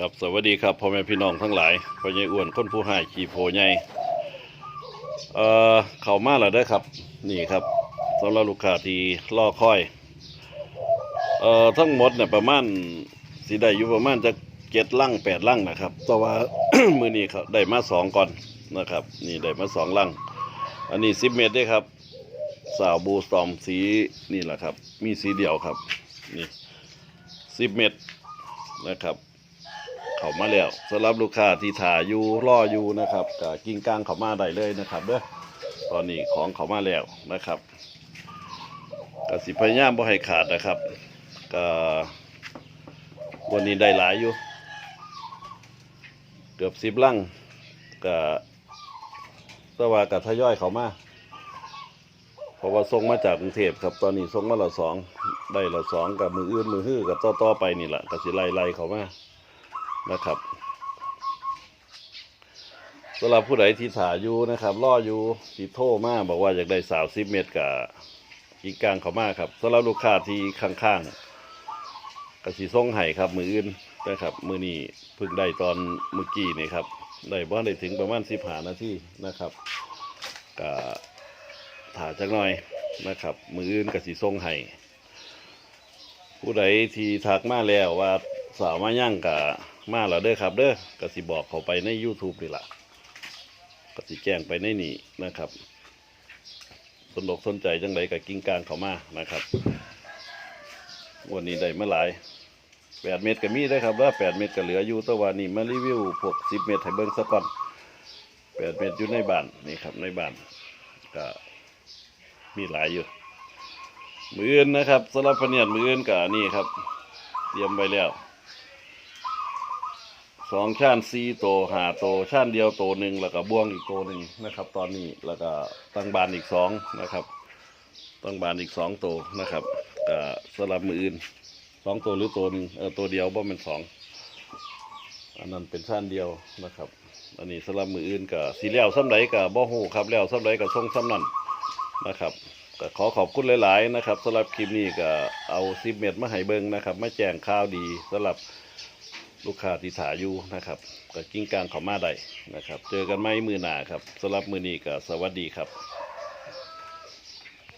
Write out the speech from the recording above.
ครับสวัสดีครับพ่อแม่พี่น้องทั้งหลายพ่อใหญ่อ้วนคนผู้ให้ขี่โพใหญ่เอ่อเข้ามาแล้วเด้ครับ นี่ครับสำหรับลูกค้าที่รอคอยเอ่อทั้งหมดเนี่ยประมาณสิได้อยู่ประมาณจะเจ็ดลังแปดลังนะครับแต่ว่ามือนี้ครับได้มาสองก่อนนะครับ นี่ได้มาสองลังอันนี้สิบเมตรเด้ครับ สาวบูสตอมสีนี่แหละครับ มีสีเดียวครับ นี่สิบเมตรนะครับ เข้ามาแล้วสำหรับลูกค้าที่ถ่ายอยู่รออยู่นะครับก็กิ้งกลางเข้ามาได้เลยนะครับเด้อตอนนี้ของเข้ามาแล้วนะครับก็สิพยายามบ่ให้ขาดนะครับก็วันนี้ได้หลายอยู่ เกือบสิบลังก็แต่ว่ากับทยอยเขามาเพราะว่าส่งมาจากกรุงเทพครับตอนนี้ส่งมาละสองได้ละสองกับมืออื่นมือฮื้อกับต่อต่อไปนี่แหละก็สิไล่ไล่เข้ามา นะครับสำหรับผู้ใดที่ถ่ายอยู่นะครับรออยู่ที่โทรมาบอกว่าอยากได้สาวสิบเมตรกับอีกกลางเขามากครับสำหรับลูกค้าที่ข้างๆก็สิส่งให้ครับ มืออื่นนะครับ มือนี้เพิ่งได้ตอนเมื่อกี้นี่ครับได้บ่ได้ถึงประมาณสิบหานาทีนะครับก็ถ่าจักหน่อยนะครับ มืออื่นกับสีทรงให้ผู้ใดที่ทักมาแล้วว่า สาวมาย่างกับมาแล้วเด้อครับเด้อก็สิบอกเขาไปใน YouTube นี่ล่ะก็สิแจ้งไปในนี่นะครับสนอกสนใจจังไดกับกิ้งกางเขามานะครับวันนี้ได้เมาหลายแปดเม็ดก็มีได้ครับว่าแปดเม็ดก็เหลืออยู่ตัวานี่มารีวิวพวกสิบเม็ดให้เบิ้งสักก่อนแปดเม็ดอยู่ในบ้านนี่ครับในบ้านก็มีหลายอยู่มืออื่นนะครับสำหรับพเนียดมืออื่นกับนี่ครับ เตรียมไว้แล้ว สองชานซีโตวหาโตวชานเดียวโตหนึ่งแล้วก็บ่วงอีกโตหนึ่งนะครับ ตอนนี้แล้วก็ตั้งบานอีกสองนะครับ ตั้งบานอีกสองโตนะครับก็สำหรับมืออื่นสองตัวหรือตัวหนึ่งเออตัวเดียวบ่เป็นสองอันนั้นเป็นชานเดียวนะครับ อันนี้สำหรับมืออื่นกับสีแล้วซ้ำไหลกับบ่หูครับแล้วซ้ำไหลกับทรงซ้ำนั่นนะครับก็ขอขอบคุณหลาย ๆ นะครับสำหรับคลิปนี้ก็เอาซิเมตมาให้เบิ้งนะครับมาแจ้งข่าวดีสำหรับ ลูกค้าที่ถาอยู่นะครับกับกิ้งกลางเขามาได้นะครับ เจอกันไหมมือหนาครับสำหรับมือนี้ก็สวัสดีครับ